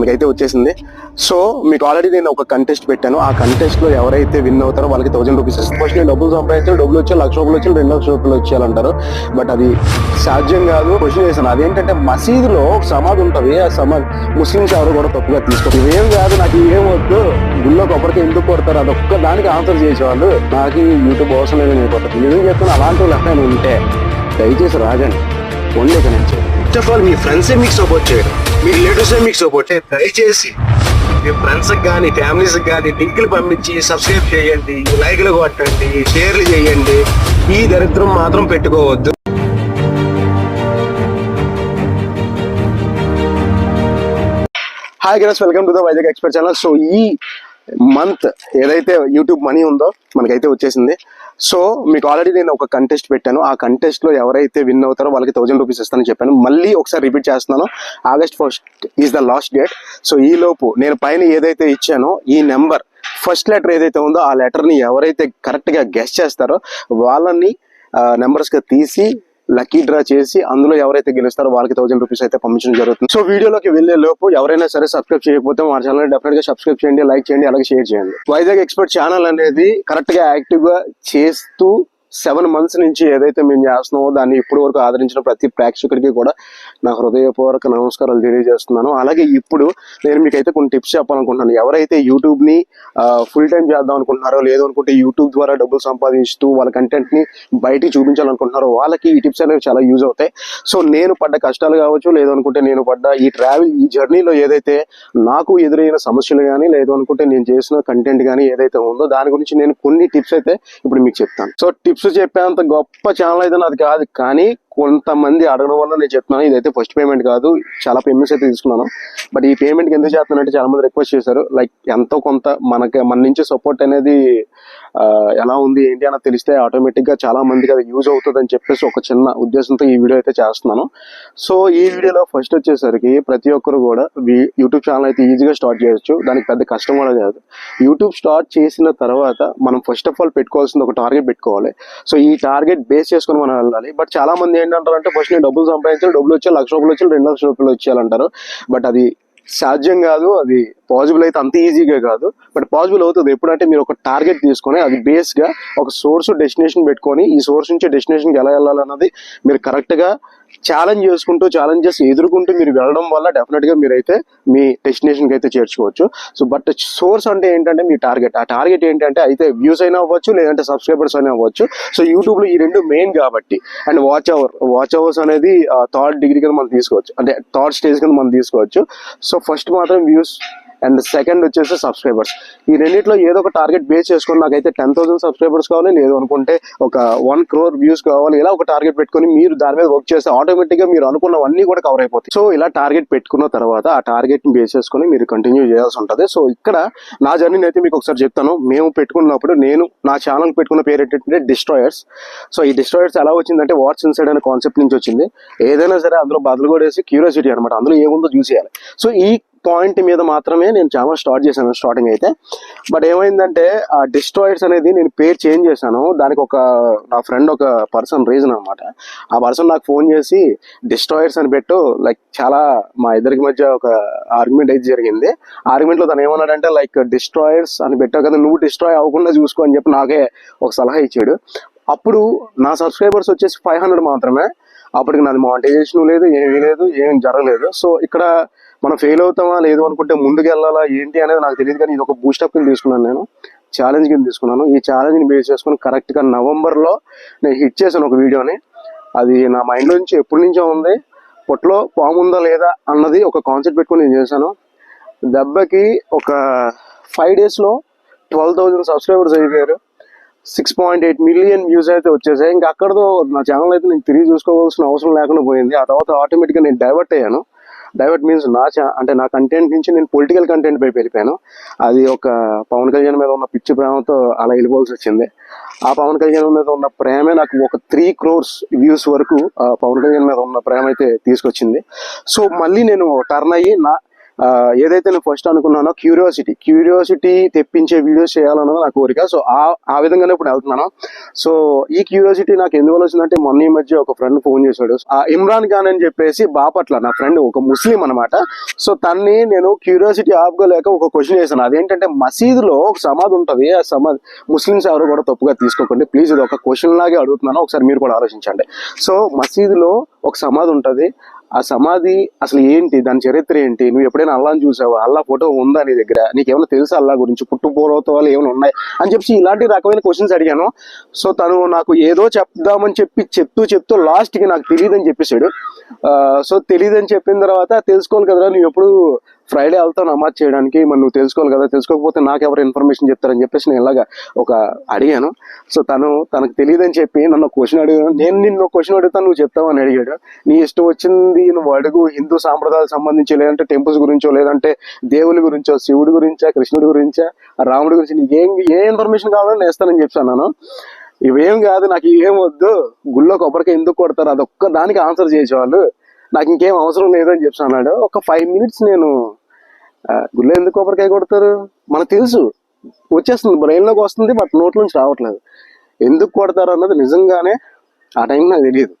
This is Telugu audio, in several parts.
మనకైతే వచ్చేసింది. సో మీకు ఆల్రెడీ నేను ఒక కంటెస్ట్ పెట్టాను. ఆ కంటెస్ట్లో ఎవరైతే విన్ అవుతారో వాళ్ళకి థౌసండ్ రూపీస్ ఫస్ట్ నేను డబ్బులు సంపాదించాను డబ్బులు వచ్చి లక్ష రూపాయలు వచ్చి రెండు లక్షల రూపాయలు వచ్చేయాలంటారు. బట్ అది సాధ్యం కాదు. క్వశ్చన్ చేశాను. అదేంటంటే మసీదులో ఒక సమాధి ఉంటుంది. ఆ సమాధి ముస్లిమ్స్ ఎవరు కూడా తప్పుగా తీసుకోరు. ఇవేం కాదు నాకు ఏం వద్దు. గుళ్ళో కొబ్బరికి ఎందుకు కొడతారు? అదొక్క దానికి ఆన్సర్ చేసేవాళ్ళు. నాకు ఈ యూట్యూబ్ అవసరం లేదని అయిపోతుంది నిజం చెప్తున్నా అలాంటి వాళ్ళు ఎక్కడైనా ఉంటే దయచేసి రాజండి ఓన్లీ ఇక్కడ నుంచి. ఫస్ట్ ఆఫ్ ఆల్ మీ ఫ్రెండ్సే మీకు సపోర్ట్ చేయడం మీ రిలేటివ్సే మీకు సపోర్ట్ దయచేసి మీ ఫ్రెండ్స్కి కానీ ఫ్యామిలీస్కి కానీ లింకులు పంపించి సబ్స్క్రైబ్ చేయండి లైక్లు కొట్టండి షేర్లు చేయండి. ఈ దరిద్రం మాత్రం పెట్టుకోవద్దు. Hi guys welcome to the Vizag expert channel so ఈ మంత్ ఏదైతే యూట్యూబ్ మనీ ఉందో మనకైతే వచ్చేసింది. సో మీకు ఆల్రెడీ నేను ఒక కంటెస్ట్ పెట్టాను. ఆ కంటెస్ట్లో ఎవరైతే విన్ అవుతారో వాళ్ళకి థౌసండ్ రూపీస్ ఇస్తానని చెప్పాను. మళ్ళీ ఒకసారి రిపీట్ చేస్తున్నాను. August first is the last date so ఈ లోపు నేను పైన ఏదైతే ఇచ్చానో ఈ నెంబర్ ఫస్ట్ లెటర్ ఏదైతే ఉందో ఆ లెటర్ని ఎవరైతే కరెక్ట్గా గెస్ట్ చేస్తారో వాళ్ళని నెంబర్స్గా తీసి లక్కీ డ్రా చేసి అందులో ఎవరైతే గెలుస్తారో వాళ్ళకి థౌసండ్ రూపీస్ అయితే పంపించడం జరుగుతుంది. సో వీడియోలోకి వెళ్ళే లోపు ఎవరైనా సరే సబ్స్క్రైబ్ చేయకపోతే మా ఛానల్ డెఫినెట్గా సబ్స్క్రైబ్ చేయండి లైక్ చేయండి అలాగే షేర్ చేయండి. వైజాగ్ ఎక్స్పర్ట్ ఛానల్ అనేది కరెక్ట్గా యాక్టివ్గా చేస్తూ సెవెన్ మంత్స్ నుంచి ఏదైతే మేము చేస్తున్నామో దాన్ని ఇప్పటి వరకు ఆదరించిన ప్రతి ప్రేక్షకుడికి కూడా నా హృదయపూర్వక నమస్కారాలు తెలియజేస్తున్నాను. అలాగే ఇప్పుడు నేను మీకైతే కొన్ని టిప్స్ చెప్పాలనుకుంటున్నాను. ఎవరైతే యూట్యూబ్ని ఫుల్ టైం చేద్దాం అనుకుంటున్నారో లేదు అనుకుంటే యూట్యూబ్ ద్వారా డబ్బులు సంపాదించుతూ వాళ్ళ కంటెంట్ని బయటికి చూపించాలనుకుంటున్నారో వాళ్ళకి ఈ టిప్స్ అనేవి చాలా యూజ్ అవుతాయి. సో నేను పడ్డ కష్టాలు కావచ్చు లేదు అనుకుంటే నేను పడ్డ ఈ ట్రావెల్ ఈ జర్నీలో ఏదైతే నాకు ఎదురైన సమస్యలు కానీ లేదు అనుకుంటే నేను చేసిన కంటెంట్ కానీ ఏదైతే ఉందో దాని గురించి నేను కొన్ని టిప్స్ అయితే ఇప్పుడు మీకు చెప్తాను. సో టిప్స్ చెప్పేంత గొప్ప ఛానల్ అయితే నాది కాదు. కానీ కొంతమంది అడగడం వల్ల నేను చెప్తున్నాను. ఇదైతే ఫస్ట్ పేమెంట్ కాదు. చాలా పేమెంట్స్ అయితే తీసుకున్నాను. బట్ ఈ పేమెంట్ ఎందుకు చేస్తున్నానంటే చాలా మంది రిక్వెస్ట్ చేశారు. లైక్ ఎంతో కొంత మనకి మన నుంచి సపోర్ట్ అనేది ఎలా ఉంది ఏంటి అని తెలిస్తే ఆటోమేటిక్గా చాలా మందికి అది యూజ్ అవుతుంది అని చెప్పేసి ఒక చిన్న ఉద్దేశంతో ఈ వీడియో అయితే చేస్తున్నాను. సో ఈ వీడియోలో ఫస్ట్ వచ్చేసరికి ప్రతి ఒక్కరు కూడా యూట్యూబ్ ఛానల్ అయితే ఈజీగా స్టార్ట్ చేయొచ్చు. దానికి పెద్ద కష్టం కూడా కాదు. యూట్యూబ్ స్టార్ట్ చేసిన తర్వాత మనం ఫస్ట్ ఆఫ్ ఆల్ పెట్టుకోవాల్సింది ఒక టార్గెట్ పెట్టుకోవాలి. సో ఈ టార్గెట్ బేస్ చేసుకుని మనం వెళ్ళాలి. బట్ చాలా మంది ఏంటంటారంటే ఫస్ట్ నేను డబ్బులు సంపాదించాలి డబ్బులు వచ్చాయి లక్ష రూపాయలు వచ్చాయి రెండు లక్షల రూపాయలు వచ్చేయాలంటారు. బట్ అది సాధ్యం కాదు అది పాసిబుల్ అయితే అంత ఈజీగా కాదు. బట్ పాసిబుల్ అవుతుంది. ఎప్పుడంటే మీరు ఒక టార్గెట్ తీసుకొని అది బేస్గా ఒక సోర్స్ డెస్టినేషన్ పెట్టుకొని ఈ సోర్స్ నుంచి డెస్టినేషన్కి ఎలా వెళ్ళాలన్నది మీరు కరెక్ట్గా ఛాలెంజ్ చేసుకుంటూ ఛాలెంజెస్ ఎదుర్కొంటూ మీరు వెళ్ళడం వల్ల డెఫినెట్గా మీరైతే మీ డెస్టినేషన్కి అయితే చేర్చుకోవచ్చు. సో బట్ సోర్స్ అంటే ఏంటంటే మీ టార్గెట్ ఆ టార్గెట్ ఏంటంటే అయితే వ్యూస్ అయినా అవ్వచ్చు లేదంటే సబ్స్క్రైబర్స్ అయినా అవ్వచ్చు. సో యూట్యూబ్లో ఈ రెండు మెయిన్ కాబట్టి. And watch hour watch hours అనేది థర్డ్ డిగ్రీ కింద మనం తీసుకోవచ్చు. అంటే థర్డ్ స్టేజ్ కింద మనం తీసుకోవచ్చు. సో ఫస్ట్ మాత్రం వ్యూస్ అండ్ సెకండ్ వచ్చేసి సబ్స్క్రైబర్స్ ఈ రెండిట్లో ఏదో ఒక టార్గెట్ బేస్ చేసుకొని నాకైతే టెన్ థౌసండ్ సబ్స్క్రైబర్స్ కావాలి. లేదు అనుకుంటే ఒక వన్ క్రోర్ వ్యూస్ కావాలి. ఇలా ఒక టార్గెట్ పెట్టుకొని మీరు దాని మీద వర్క్ చేస్తే ఆటోమేటిక్గా మీరు అనుకున్నవన్నీ కూడా కవర్ అయిపోతాయి. సో ఇలా టార్గెట్ పెట్టుకున్న తర్వాత ఆ టార్గెట్ని బేస్ చేసుకొని మీరు కంటిన్యూ చేయాల్సి ఉంటుంది. సో ఇక్కడ నా జర్నీని అయితే మీకు ఒకసారి చెప్తాను. మేము పెట్టుకున్నప్పుడు నేను నా ఛానల్ పెట్టుకున్న పేరు ఏంటంటే డిస్ట్రాయర్స్ సో ఈ డిస్ట్రాయర్స్ ఎలా వచ్చిందంటే వాట్స్ ఇన్సైడ్ అనే కాన్సెప్ట్ నుంచి వచ్చింది. ఏదైనా సరే అందులో బదులు కూడా వేసి క్యూరియాసిటీ అనమాట అందులో ఏముందో చూసేయాలి. సో ఈ పాయింట్ మీద మాత్రమే నేను చాలా స్టార్ట్ చేశాను స్టార్టింగ్ అయితే. బట్ ఏమైందంటే ఆ డిస్ట్రాయిడ్స్ అనేది నేను పేరు చేంజ్ చేశాను. దానికి ఒక నా ఫ్రెండ్ ఒక పర్సన్ రీజన్ అనమాట ఆ పర్సన్ నాకు ఫోన్ చేసి డిస్ట్రాయిడ్స్ అని పెట్టు. లైక్ చాలా మా ఇద్దరికి మధ్య ఒక ఆర్గ్యుమెంట్ అయితే జరిగింది. ఆర్గ్యుమెంట్లో తను ఏమన్నాడంటే లైక్ డిస్ట్రాయిడ్స్ అని పెట్టావు కదా నువ్వు డిస్ట్రాయ్ అవ్వకుండా చూసుకో అని చెప్పి నాకే ఒక సలహా ఇచ్చాడు. అప్పుడు నా సబ్స్క్రైబర్స్ వచ్చేసి ఫైవ్ హండ్రెడ్ మాత్రమే. అప్పటికి నాది మానిటైజేషన్ లేదు ఏమీ లేదు ఏం జరగలేదు. సో ఇక్కడ మనం ఫెయిల్ అవుతామా లేదు అనుకుంటే ముందుకు వెళ్ళాలా ఏంటి అనేది నాకు తెలియదు కానీ ఇది ఒక బూస్టప్ కింద తీసుకున్నాను నేను. ఛాలెంజ్ కింద తీసుకున్నాను. ఈ ఛాలెంజ్ని బేస్ చేసుకుని కరెక్ట్గా నవంబర్లో నేను హిట్ చేశాను ఒక వీడియోని అది నా మైండ్లో నుంచి ఎప్పటి నుంచో ఉంది. పొట్లో పాము ఉందా లేదా అన్నది ఒక కాన్సెప్ట్ పెట్టుకుని నేను చేశాను. దెబ్బకి ఒక ఫైవ్ డేస్లో ట్వెల్వ్ థౌజండ్ సబ్స్క్రైబర్స్ అయిపోయారు. Six point eight million views అయితే వచ్చేసాయి. ఇంకా అక్కడతో నా ఛానల్ అయితే నేను తిరిగి చూసుకోవాల్సిన అవసరం లేకుండా పోయింది. ఆ తర్వాత ఆటోమేటిక్గా నేను డైవర్ట్ అయ్యాను. డైవర్ట్ మీన్స్ నా అంటే నా కంటెంట్ నుంచి నేను పొలిటికల్ కంటెంట్ పై వెళ్ళిపోయాను అది ఒక పవన్ కళ్యాణ్ మీద ఉన్న పిచ్చి ప్రేమతో అలా వెళ్ళిపోవాల్సి వచ్చింది. ఆ పవన్ కళ్యాణ్ మీద ఉన్న ప్రేమే నాకు ఒక త్రీ క్రోర్స్ వ్యూస్ వరకు ఆ పవన్ కళ్యాణ్ మీద ఉన్న ప్రేమ అయితే తీసుకొచ్చింది. సో మళ్ళీ నేను టర్న్ అయ్యి నా ఏదైతే నేను ఫస్ట్ అనుకున్నానో క్యూరియాసిటీ క్యూరియాసిటీ తెప్పించే వీడియోస్ చేయాలన్నది నా కోరిక. సో ఆ విధంగానే ఇప్పుడు వెళ్తున్నాను. సో ఈ క్యూరియాసిటీ నాకు ఎందువల్ల వచ్చిందంటే మొన్న ఈ మధ్య ఒక ఫ్రెండ్ ఫోన్ చేశాడు. ఆ ఇమ్రాన్ ఖాన్ అని చెప్పేసి బాపట్ల నా ఫ్రెండ్ ఒక ముస్లిం అనమాట సో తన్ని నేను క్యూరియాసిటీ ఆపుకోలేక ఒక క్వశ్చన్ చేశాను. అదేంటంటే మసీదులో ఒక సమాధి ఉంటుంది. ఆ సమాధి ముస్లిమ్స్ ఎవరు కూడా తప్పుగా తీసుకోకండి. ప్లీజ్ ఇది ఒక క్వశ్చన్ లాగే అడుగుతున్నాను. ఒకసారి మీరు కూడా ఆలోచించండి. సో మసీదులో ఒక సమాధి ఉంటుంది. ఆ సమాధి అసలు ఏంటి? దాని చరిత్ర ఏంటి? నువ్వు ఎప్పుడైనా అల్లాని చూసావా? అల్లా ఫోటో ఉందా నీ దగ్గర? నీకేమైనా తెలుసా అల్లా గురించి? పుట్టు ఏమైనా ఉన్నాయి? అని చెప్పి ఇలాంటి రకమైన క్వశ్చన్స్ అడిగాను. సో తను నాకు ఏదో చెప్దామని చెప్పి చెప్తూ చెప్తూ లాస్ట్కి నాకు తెలియదని చెప్పేసాడు సో తెలియదని చెప్పిన తర్వాత తెలుసుకోవాలి కదరా నువ్వు ఎప్పుడు ఫ్రైడే వెళ్తాను నమాజ్ చేయడానికి మరి నువ్వు తెలుసుకోవాలి కదా తెలుసుకోకపోతే నాకు ఎవరు ఇన్ఫర్మేషన్ చెప్తారని చెప్పేసి నేను ఇలాగా ఒక అడిగాను. సో తను తనకు తెలియదని చెప్పి నన్ను క్వశ్చన్ అడిగాను నేను నిన్ను క్వశ్చన్ అడుగుతాను నువ్వు చెప్తావు అని అడిగాడు. నీ ఇష్టం వచ్చింది నువ్వు అడుగు. హిందూ సాంప్రదాయాలకు సంబంధించి లేదంటే టెంపుల్స్ గురించో లేదంటే దేవుడి గురించో శివుడి గురించా కృష్ణుడి గురించా రాముడి గురించి నీకు ఏం ఏ ఇన్ఫర్మేషన్ కావాలని నేను ఇస్తానని చెప్పాను ఇవేం కాదు నాకు ఇవేం వద్దు. గుళ్ళో కొబ్బరికాయ ఎందుకు కొడతారు? అదొక్క దానికి ఆన్సర్ చేసేవాళ్ళు. నాకు ఇంకేం అవసరం లేదని చెప్పి అన్నాడు. ఒక ఫైవ్ మినిట్స్ నేను గుళ్ళో ఎందుకు కొబ్బరికాయ కొడతారు? మనకు తెలుసు. వచ్చేస్తుంది. బ్రెయిన్లోకి వస్తుంది బట్ నోట్ల నుంచి రావట్లేదు. ఎందుకు కొడతారు అన్నది నిజంగానే ఆ టైం నాకు తెలియదు.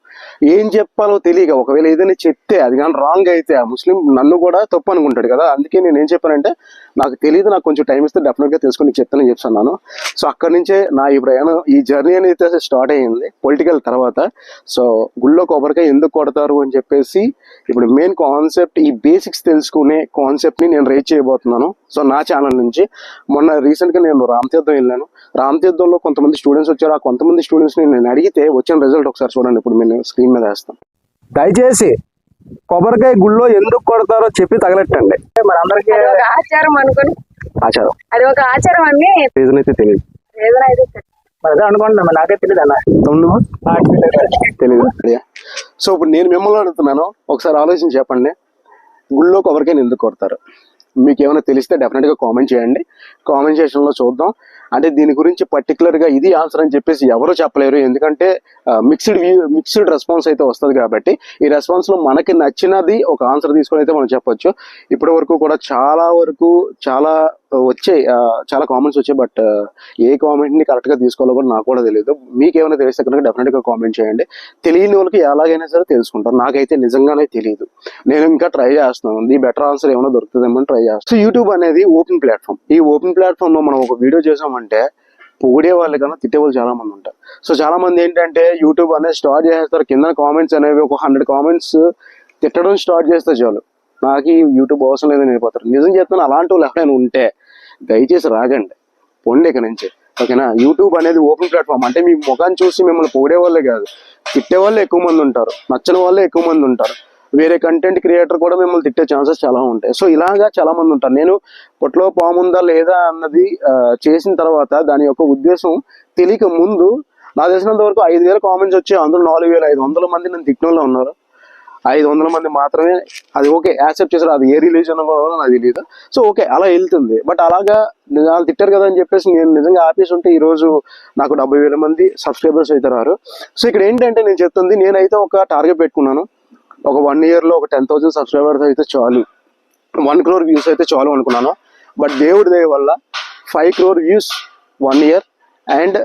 ఏం చెప్పాలో తెలియక ఒకవేళ ఏదైనా చెప్తే అది కానీ రాంగ్ అయితే ఆ ముస్లిం నన్ను కూడా తప్పు అనుకుంటాడు కదా. అందుకే నేను ఏం చెప్పానంటే నాకు తెలియదు నాకు కొంచెం టైం ఇస్తే డెఫినెట్గా తెలుసుకుని నీకు చెప్తానని చెప్తున్నాను. సో అక్కడి నుంచే నా ఈ ప్రయాణం ఈ జర్నీ అనేది స్టార్ట్ అయ్యింది పొలిటికల్ తర్వాత. సో గుళ్ళో కొబ్బరికాయ ఎందుకు కొడతారు అని చెప్పేసి ఇప్పుడు మెయిన్ కాన్సెప్ట్ ఈ బేసిక్స్ తెలుసుకునే కాన్సెప్ట్ని నేను రేట్ చేయబోతున్నాను. సో నా ఛానల్ నుంచి. మొన్న రీసెంట్గా నేను రామతీర్థం వెళ్ళాను. రామతీర్థంలో కొంతమంది స్టూడెంట్స్ వచ్చారు. ఆ కొంతమంది స్టూడెంట్స్ని నేను అడిగితే వచ్చిన రిజల్ట్ ఒకసారి చూడండి. ఇప్పుడు స్క్రీన్ మీద వేస్తాను దయచేసి కొబ్బరికాయ గుళ్ళో ఎందుకు కొడతారో చెప్పి తగలెట్టండి. మరి అందరికీ అది ఒక ఆచారం అనుకుని. ఆచారం. అది ఒక ఆచారం అని రీజన్ అయితే తెలియదు ఏదైనా అయితే అదే అనుకోండి నాకే తెలియదు అన్న. తెలియదు సో ఇప్పుడు నేను మిమ్మల్ని అడుగుతున్నాను ఒకసారి ఆలోచించి చెప్పండి. గుళ్ళో కొబ్బరికాయని ఎందుకు కొడతారు? మీకు ఏమైనా తెలిస్తే డెఫినెట్గా కామెంట్ చేయండి. కామెంట్ సెక్షన్లో చూద్దాం. అంటే దీని గురించి పర్టికులర్గా ఇది ఆన్సర్ అని చెప్పేసి ఎవరు చెప్పలేరు. ఎందుకంటే మిక్స్డ్ వ్యూ మిక్స్డ్ రెస్పాన్స్ అయితే వస్తుంది కాబట్టి ఈ రెస్పాన్స్లో మనకి నచ్చినది ఒక ఆన్సర్ తీసుకొని అయితే మనం చెప్పొచ్చు. ఇప్పటి వరకు కూడా చాలా వరకు చాలా వచ్చాయి చాలా కామెంట్స్ వచ్చాయి బట్ ఏ కామెంట్ని కరెక్ట్గా తీసుకోవాలో కూడా నాకు కూడా తెలియదు మీకు ఏమైనా తెలిస్తే కనుక డెఫినెట్గా కామెంట్ చేయండి. తెలియని వాళ్ళకి ఎలాగైనా సరే తెలుసుకుంటారు. నాకైతే నిజంగానే తెలియదు నేను ఇంకా ట్రై చేస్తున్నాను. ది బెటర్ ఆన్సర్ ఏమైనా దొరుకుతుందేమో ట్రై చేస్తాను సో యూట్యూబ్ అనేది ఓపెన్ ప్లాట్ఫామ్ ఈ ఓపెన్ ప్లాట్ఫామ్లో మనం ఒక వీడియో చేసామంటే పొగిడే వాళ్ళు కన్నా తిట్టే వాళ్ళు చాలా మంది ఉంటారు. సో చాలా మంది ఏంటంటే యూట్యూబ్ అనేది స్టార్ట్ చేస్తారు కింద కామెంట్స్ అనేవి ఒక హండ్రెడ్ కామెంట్స్ తిట్టడం స్టార్ట్ చేస్తే చాలు. నాకు ఈ యూట్యూబ్ అవసరం లేదని వెళ్ళిపోతారు. నిజం చెప్తాను అలాంటి వాళ్ళు ఎవరైనా ఉంటే దయచేసి రాగండి. పొండి ఇక నుంచి. ఓకేనా యూట్యూబ్ అనేది ఓపెన్ ప్లాట్ఫామ్ అంటే మీ ముఖాన్ని చూసి మిమ్మల్ని పొగిడే వాళ్ళే కాదు తిట్టే వాళ్ళే ఎక్కువ మంది ఉంటారు. నచ్చిన వాళ్ళే ఎక్కువ మంది ఉంటారు. వేరే కంటెంట్ క్రియేటర్ కూడా మిమ్మల్ని తిట్టే ఛాన్సెస్ చాలా ఉంటాయి. సో ఇలాగా చాలా మంది ఉంటారు. నేను పొట్లో పాముందా లేదా అన్నది చేసిన తర్వాత దాని యొక్క ఉద్దేశం తెలియక ముందు నాకు తెలిసినంత వరకు ఐదు వేల కామెంట్స్ వచ్చి అందులో నాలుగు వేల ఐదు వందల మంది నేను తిట్టిన ఉన్నారు. ఐదు వందల మంది మాత్రమే అది ఓకే యాక్సెప్ట్ చేశారు. అది ఏ రిలీజన్ కూడా నాకు తెలియదు సో ఓకే అలా వెళ్తుంది. బట్ అలాగా వాళ్ళు తిట్టారు కదా అని చెప్పేసి నేను నిజంగా ఆపేసి ఉంటే ఈరోజు నాకు డెబ్బై వేల మంది సబ్స్క్రైబర్స్ అయితే రారు. సో ఇక్కడ ఏంటంటే నేను చెప్తుంది నేనైతే ఒక టార్గెట్ పెట్టుకున్నాను. ఒక వన్ ఇయర్లో ఒక టెన్ థౌసండ్ సబ్స్క్రైబర్స్ అయితే చాలు. వన్ క్రోర్ వ్యూస్ అయితే చాలు అనుకున్నాను. బట్ దేవుడి దయ వల్ల five crore views one year and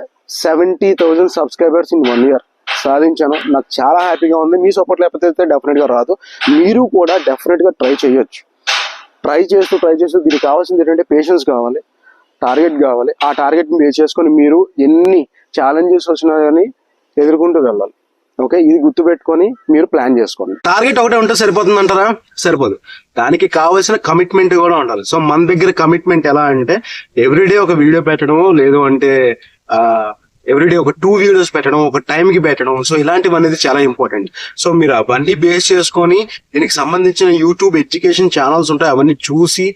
seventy thousand subscribers in one year సాధించాను. నాకు చాలా హ్యాపీగా ఉంది. మీ సపోర్ట్ లేకపోతే అయితే డెఫినెట్గా రాదు. మీరు కూడా డెఫినెట్గా ట్రై చేయొచ్చు. ట్రై చేస్తూ ట్రై చేస్తూ దీనికి కావాల్సింది ఏంటంటే పేషెన్స్ కావాలి. టార్గెట్ కావాలి. ఆ టార్గెట్ బేస్ చేసుకొని మీరు ఎన్ని ఛాలెంజెస్ వచ్చినా కానీ ఎదుర్కొంటూ వెళ్ళాలి. ఓకే? ఇది గుర్తుపెట్టుకొని మీరు ప్లాన్ చేసుకోండి. టార్గెట్ ఒకటే ఉంటే సరిపోతుంది అంటారా సరిపోదు. దానికి కావాల్సిన కమిట్మెంట్ కూడా ఉండాలి. సో మన దగ్గర కమిట్మెంట్ ఎలా అంటే ఎవ్రీడే ఒక వీడియో పెట్టడము లేదు అంటే ఎవ్రీడే ఒక టూ వీడియోస్ పెట్టడం ఒక time కి పెట్టడం. సో ఇలాంటివి అనేది చాలా ఇంపార్టెంట్ సో మీరు అవన్నీ బేస్ చేసుకొని దీనికి సంబంధించిన యూట్యూబ్ ఎడ్యుకేషన్ ఛానల్స్ ఉంటాయి అవన్నీ చూసి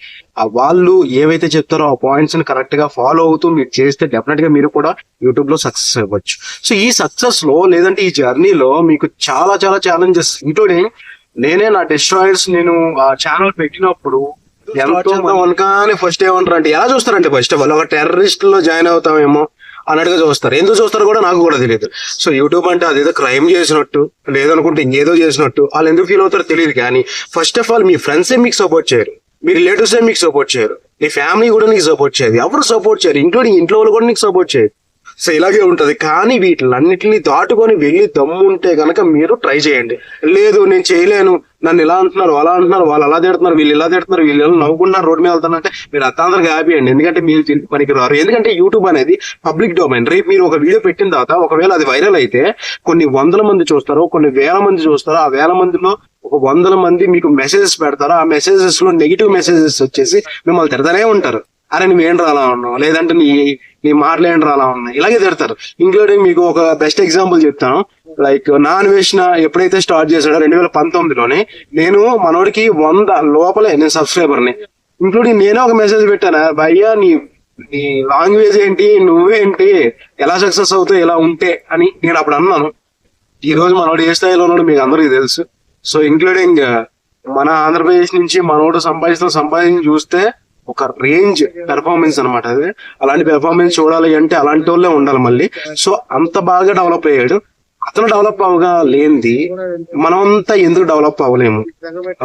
ఆ వాళ్ళు ఏవైతే చెప్తారో ఆ పాయింట్స్ని కరెక్ట్గా ఫాలో అవుతూ మీరు చేస్తే డెఫినెట్గా మీరు కూడా యూట్యూబ్లో సక్సెస్ అవ్వచ్చు. సో ఈ సక్సెస్లో లేదంటే ఈ జర్నీలో మీకు చాలా చాలా ఛాలెంజెస్ ఇంక్లూడింగ్ నేనే నా డిస్ట్రాయర్స్ నేను ఆ ఛానల్ పెట్టినప్పుడు ఎంతో అనుకాని ఫస్ట్ ఏమంటారు అంటే ఎలా చూస్తారంటే ఫస్ట్ ఆఫ్ ఆల్ ఒక టెర్రరిస్ట్లో జాయిన్ అవుతామేమో. అన్నట్టుగా చూస్తారు. ఎందుకు చూస్తారు కూడా నాకు కూడా తెలియదు. సో యూట్యూబ్ అంటే అదేదో క్రైమ్ చేసినట్టు లేదనుకుంటే ఇంకేదో చేసినట్టు వాళ్ళు ఎందుకు ఫీల్ అవుతారో తెలియదు కానీ ఫస్ట్ ఆఫ్ ఆల్ మీ ఫ్రెండ్సే మీకు సపోర్ట్ చేయరు. మీ రిలేటివ్స్ మీకు సపోర్ట్ చేయరు. నీ ఫ్యామిలీ కూడా నీకు సపోర్ట్ చేయదు. ఎవరు సపోర్ట్ చేయరు. ఇంక్లూడింగ్ ఇంట్లో వాళ్ళు కూడా నీకు సపోర్ట్ చేయదు సో ఇలాగే ఉంటుంది. కానీ వీటిలన్నిటిని దాటుకొని వెళ్ళి దమ్ము ఉంటే గనక మీరు ట్రై చేయండి. లేదు నేను చేయలేను. నన్ను ఇలా అంటున్నారు అలా అంటున్నారు వాళ్ళు అలా తిడుతున్నారు వీళ్ళు ఇలా తిడుతున్నారు వీళ్ళు ఇలా నవ్వుకుంటున్నారు రోడ్డు మీద వెళ్తానంటే మీరు అత్తాంతరంగా హ్యాపీ అండి. ఎందుకంటే మీరు పనికి రారు ఎందుకంటే యూట్యూబ్ అనేది పబ్లిక్ డొమైన్ రేపు మీరు ఒక వీడియో పెట్టిన తర్వాత ఒకవేళ అది వైరల్ అయితే కొన్ని వందల మంది చూస్తారు కొన్ని వేల మంది చూస్తారు ఆ వేల మందిలో ఒక వందల మంది మీకు మెసేజెస్ పెడతారు ఆ మెసేజెస్లో నెగిటివ్ మెసేజెస్ వచ్చేసి మిమ్మల్ని తిడతానే ఉంటారు. అరే నువ్వేంటి అలా ఉన్నావు? లేదంటే నీ నీ మాటలేంటి అలా ఉన్నాయి ఇలాగే తిడతారు. ఇంక్లూడింగ్ మీకు ఒక బెస్ట్ ఎగ్జాంపుల్ చెప్తాను. లైక్ నాన్ వేసిన ఎప్పుడైతే స్టార్ట్ చేశాడో రెండు వేల పంతొమ్మిదిలోనే నేను మనోడికి వంద లోపలే నేను సబ్స్క్రైబర్ని ఇంక్లూడింగ్ నేనే ఒక మెసేజ్ పెట్టాను? భయ్యా నీ నీ లాంగ్వేజ్ ఏంటి? నువ్వేంటి? ఎలా సక్సెస్ అవుతావు? ఇలా ఉంటే? అని నేను అప్పుడు అన్నాను. ఈ రోజు మనోడు ఏ స్థాయిలో ఉన్నాడు మీకు అందరికీ తెలుసు. సో ఇంక్లూడింగ్ మన ఆంధ్రప్రదేశ్ నుంచి మనోడు సంపాదిస్తున్న సంపాదించి చూస్తే ఒక రేంజ్ పెర్ఫార్మెన్స్ అనమాట అది అలాంటి పెర్ఫార్మెన్స్ చూడాలి అంటే అలాంటి వాళ్ళే ఉండాలి మళ్ళీ. సో అంత బాగా డెవలప్ అయ్యాడు. అతను డెవలప్ అవగా లేనిది మనమంతా ఎందుకు డెవలప్ అవ్వలేము?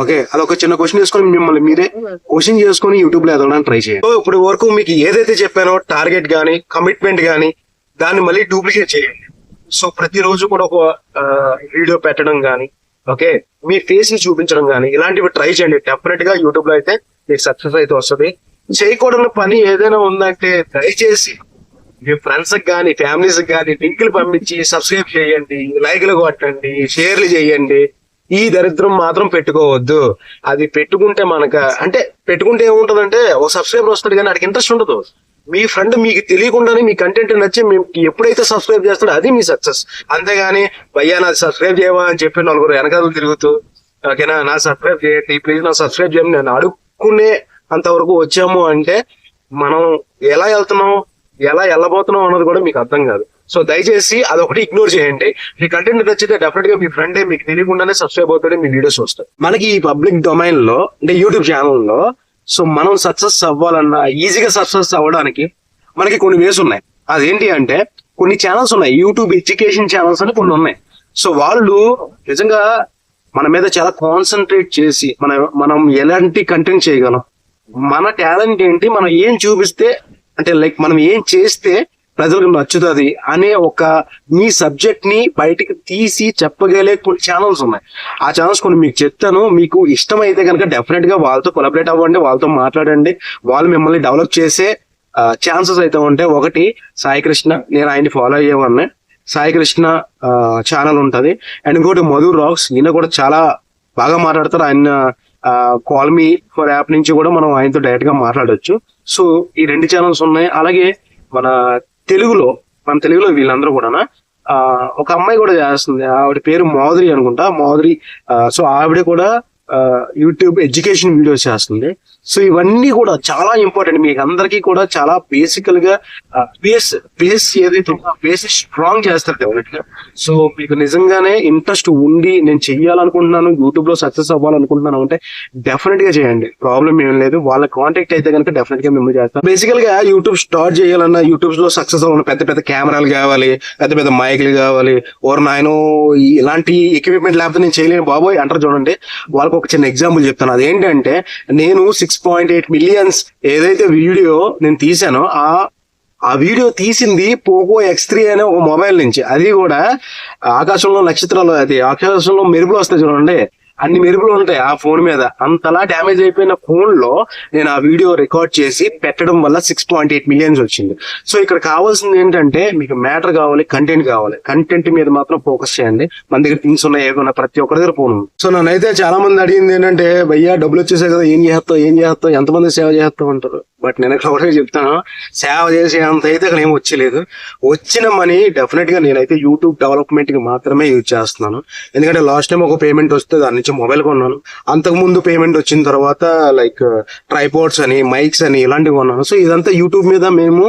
ఓకే అదొక చిన్న క్వశ్చన్ చేసుకొని మిమ్మల్ని మీరే క్వశ్చన్ చేసుకొని యూట్యూబ్లో ఎదగడానికి ట్రై చేయండి. సో ఇప్పుడు వరకు మీకు ఏదైతే చెప్పానో టార్గెట్ గానీ కమిట్మెంట్ గానీ దాన్ని మళ్ళీ డూప్లికేట్ చేయండి. సో ప్రతిరోజు కూడా ఒక వీడియో పెట్టడం గానీ ఓకే మీ ఫేస్ని చూపించడం గానీ ఇలాంటివి ట్రై చేయండి. డెఫినెట్గా యూట్యూబ్లో అయితే మీకు సక్సెస్ అయితే వస్తుంది. చేయకూడని పని ఏదైనా ఉందంటే దయచేసి మీ ఫ్రెండ్స్ కానీ ఫ్యామిలీస్ కానీ లింకులు పంపించి సబ్స్క్రైబ్ చేయండి లైక్లు కొట్టండి షేర్లు చేయండి. ఈ దరిద్రం మాత్రం పెట్టుకోవద్దు. అది పెట్టుకుంటే మనక అంటే పెట్టుకుంటే ఏముంటదంటే ఒక సబ్స్క్రైబర్ వస్తాడు కానీ వాడికి ఇంట్రెస్ట్ ఉండదు. మీ ఫ్రెండ్ మీకు తెలియకుండానే మీ కంటెంట్ నచ్చి మీకు ఎప్పుడైతే సబ్స్క్రైబ్ చేస్తాడో అది మీ సక్సెస్ అంతేగాని భయ్యా నాది సబ్స్క్రైబ్ చేయవా? అని చెప్పి నలుగురు వెనకాల తిరుగుతూ ఓకేనా నా సబ్స్క్రైబ్ చేయండి ప్లీజ్ నా సబ్స్క్రైబ్ చేయండి నేను అడుక్కునే అంతవరకు వచ్చాము అంటే మనం ఎలా వెళ్తున్నాం ఎలా వెళ్ళబోతున్నాం అన్నది కూడా మీకు అర్థం కాదు. సో దయచేసి అదొకటి ఇగ్నోర్ చేయండి. మీ కంటెంట్ నచ్చితే డెఫినెట్గా మీ ఫ్రెండ్ మీకు తెలియకుండానే సబ్స్క్రైబ్ అవుతాడు మీ వీడియోస్ వస్తాయి. మనకి ఈ పబ్లిక్ డొమైన్లో అంటే యూట్యూబ్ ఛానల్లో సో మనం సక్సెస్ అవ్వాలన్నా ఈజీగా సక్సెస్ అవ్వడానికి మనకి కొన్ని వేస్ ఉన్నాయి. అదేంటి అంటే కొన్ని ఛానల్స్ ఉన్నాయి. యూట్యూబ్ ఎడ్యుకేషన్ ఛానల్స్ అని కొన్ని ఉన్నాయి. సో వాళ్ళు నిజంగా మన మీద చాలా కాన్సన్ట్రేట్ చేసి మన మనం ఎలాంటి కంటెంట్ చేయగలం? మన టాలెంట్ ఏంటి? మనం ఏం చూపిస్తే అంటే లైక్ మనం ఏం చేస్తే ప్రజలకు నచ్చుతుంది అనే ఒక మీ సబ్జెక్ట్ని బయటికి తీసి చెప్పగలే కొన్ని ఛానల్స్ ఉన్నాయి. ఆ ఛానల్స్ కొన్ని మీకు చెప్తాను. మీకు ఇష్టమైతే కనుక డెఫినెట్గా వాళ్ళతో కొలబరేట్ అవ్వండి వాళ్ళతో మాట్లాడండి. వాళ్ళు మిమ్మల్ని డెవలప్ చేసే ఛాన్సెస్ అయితే ఉంటాయి. ఒకటి సాయి కృష్ణ నేను ఆయన్ని ఫాలో అయ్యేవాడిని. సాయి కృష్ణ ఛానల్ ఉంటుంది. అండ్ ఇంకోటి మధు రాక్స్ ఈయన కూడా చాలా బాగా మాట్లాడతారు. ఆయన కాల్ మీ ఫర్ యాప్ నుంచి కూడా మనం ఆయనతో డైరెక్ట్గా మాట్లాడొచ్చు. సో ఈ రెండు ఛానల్స్ ఉన్నాయి. అలాగే మన తెలుగులో మన తెలుగులో వీళ్ళందరూ కూడా ఒక అమ్మాయి కూడా చేస్తుంది. ఆవిడ పేరు మాధురి అనుకుంటా. మాధురి సో ఆవిడ కూడా యూట్యూబ్ ఎడ్యుకేషన్ వీడియోస్ చేస్తుంది. సో ఇవన్నీ కూడా చాలా ఇంపార్టెంట్ మీకు అందరికీ కూడా చాలా బేసికల్గా బేస్ బేస్ ఏదైతే ఉందో బేస్ స్ట్రాంగ్ చేస్తారు డెవలప్గా. సో మీకు నిజంగానే ఇంట్రెస్ట్ ఉండి నేను చెయ్యాలనుకుంటున్నాను యూట్యూబ్లో సక్సెస్ అవ్వాలనుకుంటున్నాను అంటే డెఫినెట్గా చేయండి. ప్రాబ్లం ఏం లేదు. వాళ్ళ కాంటాక్ట్ అయితే కనుక డెఫినెట్గా మేము చేస్తాం బేసికల్గా యూట్యూబ్ స్టార్ట్ చేయాలన్నా యూట్యూబ్లో సక్సెస్ అవ్వాలన్నా పెద్ద పెద్ద కెమెరాలు కావాలి పెద్ద పెద్ద మైక్లు కావాలి. ఓర్ నాయన ఇలాంటి ఎక్విప్మెంట్ లేకపోతే నేను చేయలేను బాబోయ్. అంటారు చూడండి. వాళ్ళకి ఒక చిన్న ఎగ్జాంపుల్ చెప్తాను. అదేంటంటే నేను సిక్స్ పాయింట్ ఎయిట్ మిలియన్స్ ఏదైతే వీడియో నేను తీసానో ఆ ఆ వీడియో తీసింది పోకో ఎక్స్ త్రీ అనే ఒక మొబైల్ నుంచి. అది కూడా ఆకాశంలో నక్షత్రాలు అది ఆకాశంలో మెరుపులు వస్తాయి చూడండి. అన్ని మెరుపులు ఉంటాయి ఆ ఫోన్ మీద. అంతలా డ్యామేజ్ అయిపోయిన ఫోన్లో నేను ఆ వీడియో రికార్డ్ చేసి పెట్టడం వల్ల సిక్స్ పాయింట్ ఎయిట్ మిలియన్స్ వచ్చింది. సో ఇక్కడ కావాల్సింది ఏంటంటే మీకు మ్యాటర్ కావాలి కంటెంట్ కావాలి. కంటెంట్ మీద మాత్రం ఫోకస్ చేయండి. మన దగ్గర థింగ్స్ ఉన్నాయి ఏమన్నా ప్రతి ఒక్కరి దగ్గర ఫోన్ ఉంది. సో నన్నైతే చాలా మంది అడిగింది ఏంటంటే భయ్యా డబ్బులు వచ్చేసాయి కదా ఏం చేస్తావు ఏం చేస్తావు ఎంతమంది సేవ చేస్తావు? అంటారు. బట్ నేను ఇక్కడ ఒకటే చెప్తాను సేవ చేసే అంత అయితే ఇక్కడ ఏం వచ్చలేదు. వచ్చిన మనీ డెఫినెట్గా నేనైతే యూట్యూబ్ డెవలప్మెంట్కి మాత్రమే యూజ్ చేస్తున్నాను. ఎందుకంటే లాస్ట్ టైం ఒక పేమెంట్ వస్తే దాని నుంచి మొబైల్ కొన్నాను. అంతకు ముందు పేమెంట్ వచ్చిన తర్వాత లైక్ ట్రైపోర్ట్స్ అని మైక్స్ అని ఇలాంటివి కొన్నాను. సో ఇదంతా యూట్యూబ్ మీద మేము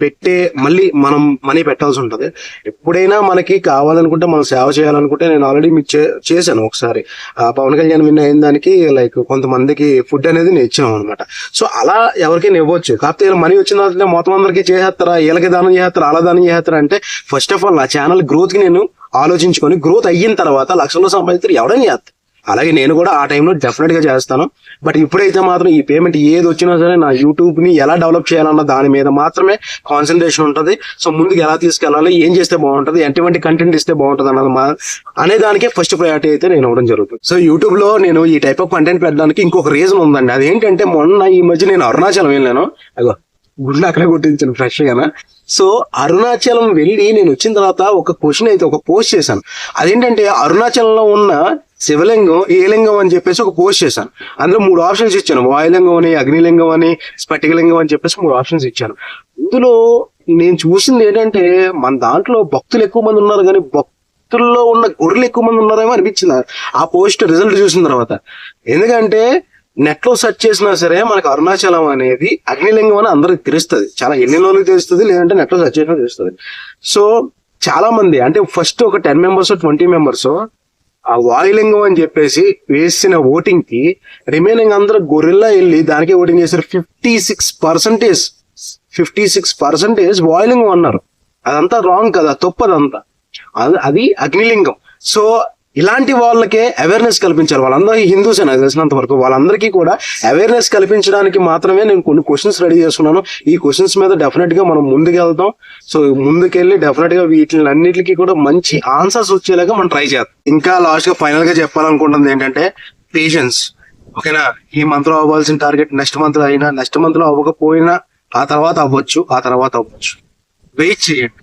పెట్టే మళ్ళీ మనం మనీ పెట్టాల్సి ఉంటుంది. ఎప్పుడైనా మనకి కావాలనుకుంటే మనం సేవ చేయాలనుకుంటే నేను ఆల్రెడీ మీకు చేశాను ఒకసారి. ఆ, పవన్ కళ్యాణ్ విన్ అయిన దానికి లైక్ కొంతమందికి ఫుడ్ అనేది నేను ఇచ్చాను అనమాట సో అలా ఎవరికైనా ఇవ్వచ్చు. కాకపోతే ఇలా మనీ వచ్చిన తర్వాత మొత్తం అందరికి చేసేస్తారా? వీళ్ళకి దానం చేస్తారా అలా దానం చేస్తారా అంటే ఫస్ట్ ఆఫ్ ఆల్ నా ఛానల్ గ్రోత్కి నేను ఆలోచించుకొని గ్రోత్ అయిన తర్వాత లక్షల్లో సంపాదిస్తారు ఎవడని చేస్తారు అలాగే నేను కూడా ఆ టైంలో డెఫినెట్గా చేస్తాను. బట్ ఇప్పుడైతే మాత్రం ఈ పేమెంట్ ఏది వచ్చినా సరే నా యూట్యూబ్ని ఎలా డెవలప్ చేయాలన్న దాని మీద మాత్రమే కాన్సన్ట్రేషన్ ఉంటుంది. సో ముందుకు ఎలా తీసుకెళ్ళాలి ఏం చేస్తే బాగుంటుంది ఎటువంటి కంటెంట్ ఇస్తే బాగుంటుంది అన్నది అనే దానికే ఫస్ట్ ప్రయారిటీ అయితే నేను ఇవ్వడం జరుగుతుంది. సో యూట్యూబ్లో నేను ఈ టైప్ ఆఫ్ కంటెంట్ పెట్టడానికి ఇంకొక రీజన్ ఉందండి. అదేంటంటే మొన్న ఈ మధ్య నేను అరుణాచలం వెళ్ళాను. అగో గుడ్లు అక్కడే కొట్టించాను ఫ్రెష్ గానా? సో అరుణాచలం వెళ్ళి నేను వచ్చిన తర్వాత ఒక క్వశ్చన్ అయితే ఒక పోస్ట్ చేశాను. అదేంటంటే అరుణాచలంలో ఉన్న శివలింగం ఏ లింగం అని చెప్పేసి ఒక పోస్ట్ చేశాను. అందులో మూడు ఆప్షన్స్ ఇచ్చాను. వాయులింగం అని అగ్నిలింగం అని స్ఫటికలింగం అని చెప్పేసి మూడు ఆప్షన్స్ ఇచ్చాను. ఇందులో నేను చూసింది ఏంటంటే మన దాంట్లో భక్తులు ఎక్కువ మంది ఉన్నారు కానీ భక్తుల్లో ఉన్న గొర్రెలు ఎక్కువ మంది ఉన్నారేమో అనిపించింది. ఆ పోస్ట్ రిజల్ట్ చూసిన తర్వాత. ఎందుకంటే నెట్లో సెర్చ్ చేసినా సరే మనకు అరుణాచలం అనేది అగ్నిలింగం అని అందరికి తెలుస్తుంది. చాలా ఎన్ని రోజులకు తెలుస్తుంది? లేదంటే నెట్లో సెర్చ్ చేసినా తెలుస్తుంది. సో చాలా మంది అంటే ఫస్ట్ ఒక టెన్ మెంబర్స్ ట్వంటీ మెంబర్స్ ఆ వాయులింగం అని చెప్పేసి వేసిన ఓటింగ్కి రిమైనింగ్ అందరూ గొర్రెల్లా వెళ్ళి దానికే ఓటింగ్ చేశారు. Fifty six percentage fifty six percentage Vayulingam అన్నారు. అదంతా రాంగ్ కదా తప్పు అదంతా. అది- అది అగ్నిలింగం. సో ఇలాంటి వాళ్ళకే అవేర్నెస్ కల్పించాలి. వాళ్ళందరికీ హిందూస్ నాకు తెలిసినంత వరకు వాళ్ళందరికీ కూడా అవేర్నెస్ కల్పించడానికి మాత్రమే నేను కొన్ని క్వశ్చన్స్ రెడీ చేస్తున్నాను. ఈ క్వశ్చన్స్ మీద డెఫినెట్గా మనం ముందుకెళ్తాం. సో ముందుకెళ్ళి డెఫినెట్గా వీటిని అన్నిటికీ కూడా మంచి ఆన్సర్స్ వచ్చేలాగా మనం ట్రై చేద్దాం. ఇంకా లాస్ట్గా ఫైనల్గా చెప్పాలనుకుంటుంది ఏంటంటే పేషెన్స్ ఓకేనా? ఈ మంత్లో అవ్వాల్సిన టార్గెట్ నెక్స్ట్ మంత్లో అయినా నెక్స్ట్ మంత్లో అవ్వకపోయినా ఆ తర్వాత అవ్వచ్చు ఆ తర్వాత అవ్వచ్చు. వెయిట్ చేయండి.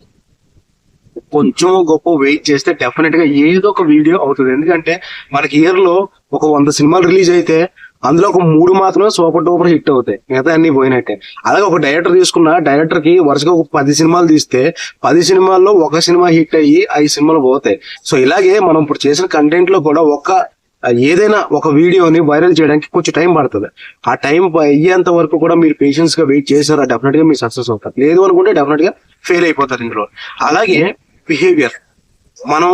కొంచెం గొప్ప వెయిట్ చేస్తే డెఫినెట్గా ఏదో ఒక వీడియో అవుతుంది. ఎందుకంటే మనకి ఇయర్లో ఒక వంద సినిమాలు రిలీజ్ అయితే అందులో ఒక మూడు మాత్రమే సూపర్ డూపర్ హిట్ అవుతాయి. మిగతా అన్ని పోయినట్టే. అలాగే ఒక డైరెక్టర్ తీసుకున్న డైరెక్టర్కి వరుసగా ఒక పది సినిమాలు తీస్తే పది సినిమాల్లో ఒక సినిమా హిట్ అయ్యి ఐదు సినిమాలు పోతాయి. సో ఇలాగే మనం ఇప్పుడు చేసిన కంటెంట్లో కూడా ఒక ఏదైనా ఒక వీడియోని వైరల్ చేయడానికి కొంచెం టైం పడుతుంది. ఆ టైం అయ్యేంత వరకు కూడా మీరు పేషెన్స్గా వెయిట్ చేశారా? డెఫినెట్గా మీరు సక్సెస్ అవుతారు. లేదు అనుకుంటే డెఫినెట్గా ఫెయిల్ అయిపోతారు ఇందులో. అలాగే బిహేవియర్ మనం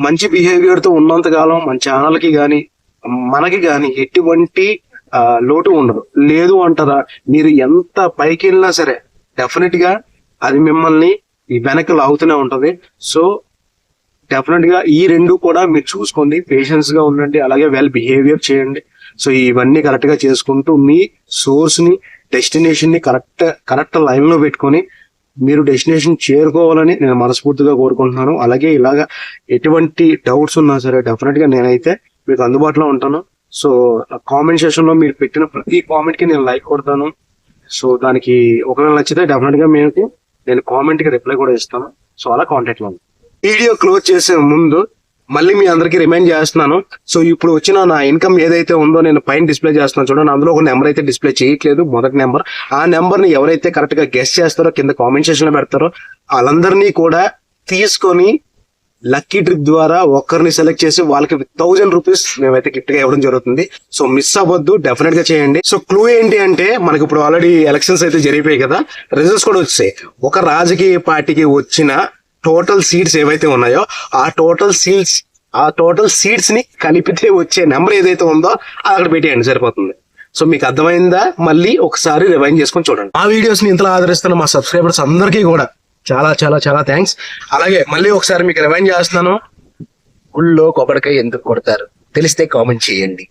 మంచి బిహేవియర్తో ఉన్నంత కాలం మన ఛానల్ కానీ మనకి కానీ ఎటువంటి లోటు ఉండదు. లేదు అంటారా మీరు ఎంత పైకి వెళ్ళినా సరే డెఫినెట్గా అది మిమ్మల్ని వెనక్కి లాగుతూనే ఉంటుంది. సో డెఫినెట్గా ఈ రెండు కూడా మీరు చూసుకోండి. పేషెన్స్గా ఉండండి. అలాగే వెల్ బిహేవియర్ చేయండి. సో ఇవన్నీ కరెక్ట్గా చేసుకుంటూ మీ సోర్స్ని డెస్టినేషన్ని కరెక్ట్ కరెక్ట్ లైన్లో పెట్టుకొని మీరు డెస్టినేషన్ చేరుకోవాలని నేను మనస్ఫూర్తిగా కోరుకుంటున్నాను. అలాగే ఇలాగా ఎటువంటి డౌట్స్ ఉన్నా సరే డెఫినెట్గా నేనైతే మీకు అందుబాటులో ఉంటాను. సో కామెంట్ సెషన్లో మీరు పెట్టిన ప్రతి కామెంట్కి నేను లైక్ కొడతాను. సో దానికి ఒకవేళ నచ్చితే డెఫినెట్గా మీకు నేను కామెంట్కి రిప్లై కూడా ఇస్తాను. సో అలా కాంటాక్ట్లో వీడియో క్లోజ్ చేసే ముందు మళ్ళీ మీ అందరికి రిమైండ్ చేస్తున్నాను. సో ఇప్పుడు వచ్చిన నా ఇన్కమ్ ఏదైతే ఉందో నేను పైన డిస్ప్లే చేస్తున్నాను చూడండి. అందులో ఒక నెంబర్ అయితే డిస్ప్లే చేయట్లేదు. మొదటి నెంబర్ ఆ నెంబర్ని ఎవరైతే కరెక్ట్గా గెస్ట్ చేస్తారో కింద కామెంట్ సెక్షన్లో పెడతారో వాళ్ళందరినీ కూడా తీసుకొని లక్కీ ట్రిప్ ద్వారా ఒక్కరిని సెలెక్ట్ చేసి వాళ్ళకి థౌజండ్ రూపీస్ మేమైతే గిఫ్ట్గా ఇవ్వడం జరుగుతుంది. సో మిస్ అవ్వద్దు. డెఫినెట్గా చేయండి. సో క్లూ ఏంటి అంటే మనకి ఇప్పుడు ఆల్రెడీ ఎలక్షన్స్ అయితే జరిగిపోయాయి కదా. రిజల్ట్స్ కూడా వచ్చాయి. ఒక రాజకీయ పార్టీకి వచ్చిన టోటల్ సీట్స్ ఏవైతే ఉన్నాయో ఆ టోటల్ సీట్స్ ఆ టోటల్ సీట్స్ని కలిపితే వచ్చే నెంబర్ ఏదైతే ఉందో అది అక్కడ పెట్టేయండి సరిపోతుంది. సో మీకు అర్థమైందా? మళ్ళీ ఒకసారి రివైండ్ చేసుకొని చూడండి. ఆ వీడియోస్ని ఇంతలా ఆదరిస్తున్న మా సబ్స్క్రైబర్స్ అందరికీ కూడా చాలా చాలా చాలా థ్యాంక్స్ అలాగే మళ్ళీ ఒకసారి మీకు రివైండ్ చేస్తున్నాను. గుళ్ళో కొబ్బరికాయ ఎందుకు కొడతారు? తెలిస్తే కామెంట్ చేయండి.